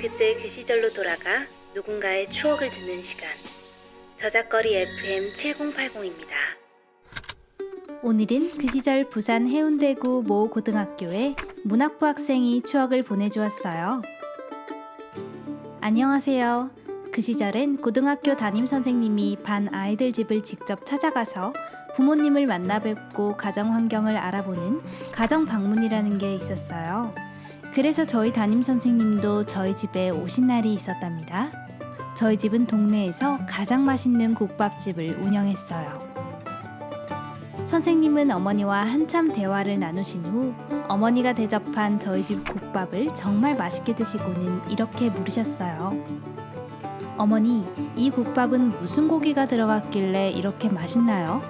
그때 그 시절로 돌아가 누군가의 추억을 듣는 시간. 저작거리 FM 7080입니다. 오늘은 그 시절 부산 해운대구 모 고등학교에 문학부 학생이 추억을 보내주었어요. 안녕하세요. 그 시절엔 고등학교 담임 선생님이 반 아이들 집을 직접 찾아가서 부모님을 만나 뵙고 가정 환경을 알아보는 가정 방문이라는 게 있었어요. 그래서 저희 담임 선생님도 저희 집에 오신 날이 있었답니다. 저희 집은 동네에서 가장 맛있는 국밥집을 운영했어요. 선생님은 어머니와 한참 대화를 나누신 후 어머니가 대접한 저희 집 국밥을 정말 맛있게 드시고는 이렇게 물으셨어요. 어머니, 이 국밥은 무슨 고기가 들어갔길래 이렇게 맛있나요?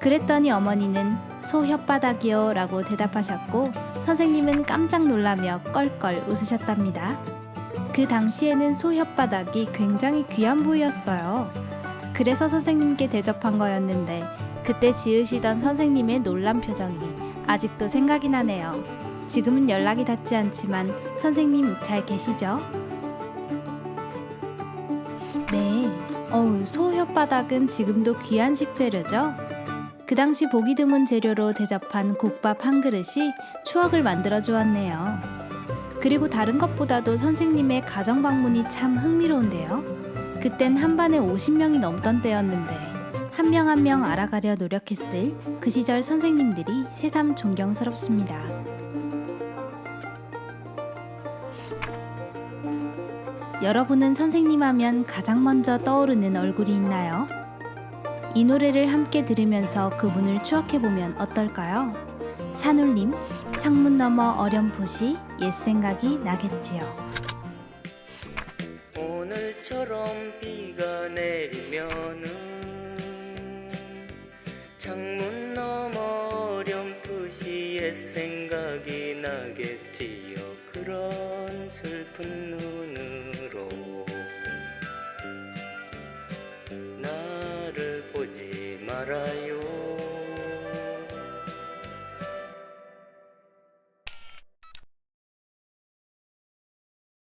그랬더니 어머니는 소 혓바닥이요 라고 대답하셨고 선생님은 깜짝 놀라며 껄껄 웃으셨답니다. 그 당시에는 소 혓바닥이 굉장히 귀한 부위였어요. 그래서 선생님께 대접한 거였는데 그때 지으시던 선생님의 놀란 표정이 아직도 생각이 나네요. 지금은 연락이 닿지 않지만 선생님 잘 계시죠? 네. 어우, 소 혓바닥은 지금도 귀한 식재료죠? 그 당시 보기 드문 재료로 대접한 국밥 한 그릇이 추억을 만들어 주었네요. 그리고 다른 것보다도 선생님의 가정 방문이 참 흥미로운데요. 그땐 한 반에 50명이 넘던 때였는데 한 명 한 명 알아가려 노력했을 그 시절 선생님들이 새삼 존경스럽습니다. 여러분은 선생님 하면 가장 먼저 떠오르는 얼굴이 있나요? 이 노래를 함께 들으면서 그분을 추억해보면 어떨까요? 산울림, 창문 너머 어렴풋이 옛 생각이 나겠지요. 오늘처럼 비가 내리면은 창문 너머 어렴풋이 옛 생각이 나겠지요 그런 슬픈 눈으로 나를 보지 말아요